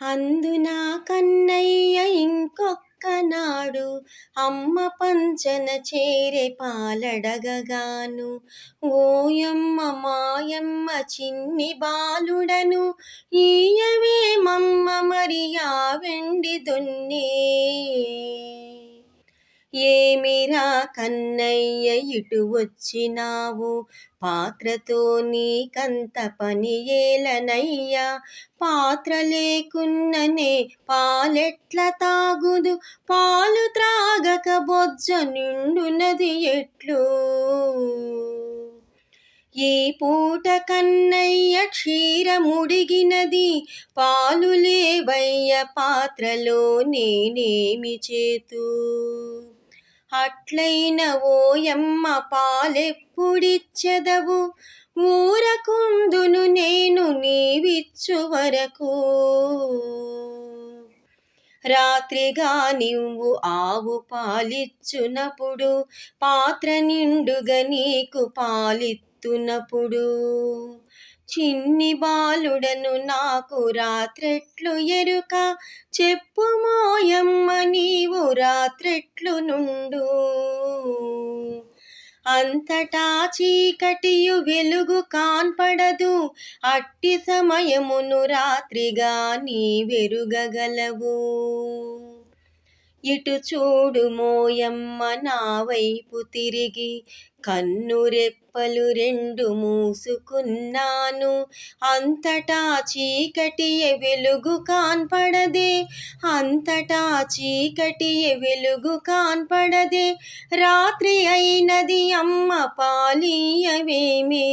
అందున కన్నయ్య ఇంకొక్క నాడు అమ్మ పంచన చేరే పాలడగగాను. ఓయమ్మ మాయమ్మ చిన్ని బాలుడను ఈయవే మమ్మ మరియా వెండి దొన్నే. ఏమిరా కన్నయ్య ఇటు వచ్చినావు? పాత్రతో నీకంత పని ఏలనయ్యా. పాత్ర లేకున్ననే పాలెట్ల తాగుదు. పాలు త్రాగక బొజ్జ నిండునది ఎట్లు? ఈ పూట కన్నయ్య క్షీరముడిగినది పాలు లేవయ్య పాత్రలో నేనేమి చేతూ? అట్లైన ఓయమ్మ పాలెప్పుడిచ్చదవు? ఊరకుందును నేను నీవిచ్చు వరకు. రాత్రిగా నువ్వు ఆవు పాలిచ్చునప్పుడు పాత్ర నిండుగా నీకు పాలిత్తునప్పుడు. చిన్ని బాలుడను నాకు రాత్రెట్లు ఎరుక. చెప్పు మోయమ్మ నీవు రాత్రెట్లు నుండు. అంతటా చీకటియు వెలుగు కాన్పడదు. అట్టి సమయమును రాత్రిగా నీ వెరుగగలవు ఇటు చూడు మోయమ్మ నా వైపు తిరిగి కన్ను రెప్పలు రెండు మూసుకున్నాను. అంతటా చీకటి వెలుగు కాన్పడదే అంతటా చీకటి వెలుగు కాన్పడదే. రాత్రి అయినది అమ్మ పాలీయవేమే.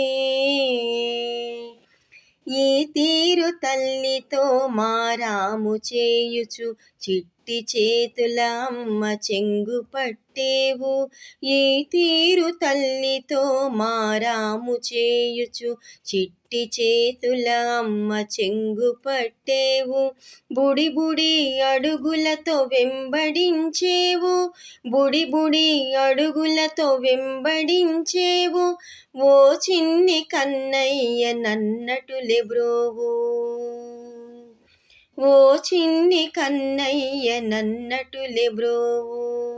ఈ తీరు తల్లితో మారాము చేయుచు? చిట్టి చేతుల అమ్మ చెంగు పట్టేవు. ఈ తీరు తల్లితో మారాము చేయుచు. చిట్టి చేతుల అమ్మ చెంగు పట్టేవు. బుడి బుడి అడుగులతో వెంబడించేవు. బుడి బుడి అడుగులతో వెంబడించేవు. ఓ చిన్ని కన్నయ్య నన్నటులెబ్రోవు ఓ చిన్ని కన్నయ్య నన్నటులెబ్రోవు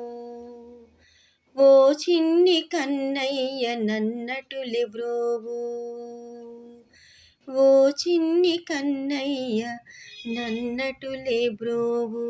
ఓ చిన్ని కన్నయ్య నన్నటులెబ్రోవు ఓ చిన్ని కన్నయ్య నన్నటులెబ్రోవు